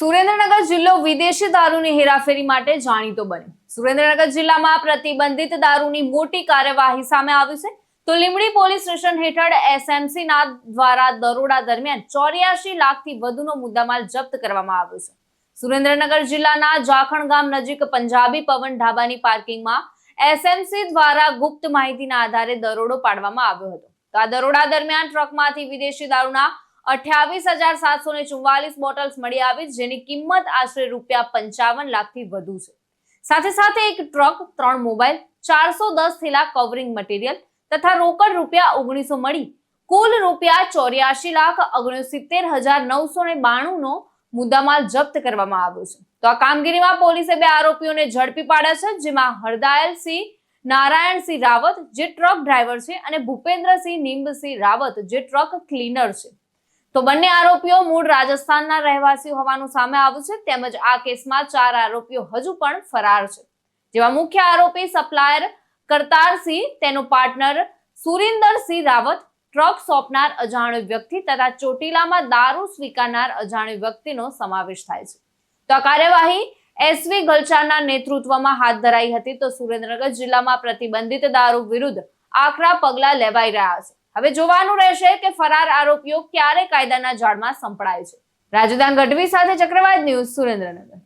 સુરેન્દ્રનગર જિલ્લો વિદેશી દારૂની હેરાફેરી માટે જાણીતો બન્યો. સુરેન્દ્રનગર જિલ્લામાં પ્રતિબંધિત દારૂની મોટી કાર્યવાહી સામે આવી છે. તો લીમડી પોલીસ સ્ટેશન હેઠળ એસએમસી ના દ્વારા દરોડા દરમિયાન ચોર્યાસી લાખથી વધુનો મુદ્દામાલ જપ્ત કરવામાં આવ્યો છે. સુરેન્દ્રનગર જિલ્લાના જાખણ ગામ નજીક પંજાબી પવન ઢાબાની પાર્કિંગમાં એસએમસી દ્વારા ગુપ્ત માહિતીના આધારે દરોડો પાડવામાં આવ્યો હતો. તો આ દરોડા દરમિયાન ટ્રકમાંથી વિદેશી દારૂના અઠ્યાવીસ હજાર સાતસો ને ચુમ્વાલીસ બોટલ્સ મળી આવી જેની કિંમત આશરે રૂપિયા પંચાવન લાખથી વધુ છે. સાથે સાથે એક ટ્રક, ત્રણ મોબાઈલ, ચારસો દસ થેલા કવરિંગ મટીરિયલ તથા રોકડ રૂપિયા ઓગણીસો મળી. કુલ રૂપિયા ચોર્યાસી લાખ ઓગણસિત્તેર હજાર નવસો ને બાણું મુદ્દામાલ જપ્ત કરવામાં આવ્યો છે. તો આ કામગીરીમાં પોલીસે બે આરોપીઓને ઝડપી પાડ્યા છે, જેમાં હરદાયલસિંહ નારાયણસિંહ રાવત, જે ટ્રક ડ્રાઈવર છે, અને ભૂપેન્દ્રસિંહ નિમ્બસિંહ રાવત, જે ટ્રક ક્લીનર છે. તો બંને આરોપીઓ મૂળ રાજસ્થાનના રહેવાસી હોવાનું સામે આવ્યું છે, તેમજ આ કેસમાં ચાર આરોપીઓ હજુ પણ ફરાર છે. જેમાં મુખ્ય આરોપી સપ્લાયર કરતારસિંહ, તેનો પાર્ટનર સુરિન્દરસિંહ રાવત, ટ્રક સોંપનાર અજાણ્યો વ્યક્તિ તથા ચોટીલામાં દારૂ સ્વીકારનાર અજાણ્યો વ્યક્તિનો સમાવેશ થાય છે. તો આ કાર્યવાહી એસવી ગલચાના નેતૃત્વમાં હાથ ધરાઈ હતી, તો સુરેન્દ્રનગર જિલ્લામાં પ્રતિબંધિત દારૂ વિરુદ્ધ આકરા પગલાં લેવાઈ રહ્યા છે. હવે જોવાનું રહેશે કે ફરાર આરોપીઓ ક્યારે કાયદાના જાળમાં સંપડાય છે. રાજદાન ગઢવી સાથે ચક્રવાત ન્યૂઝ સુરેન્દ્રનગર.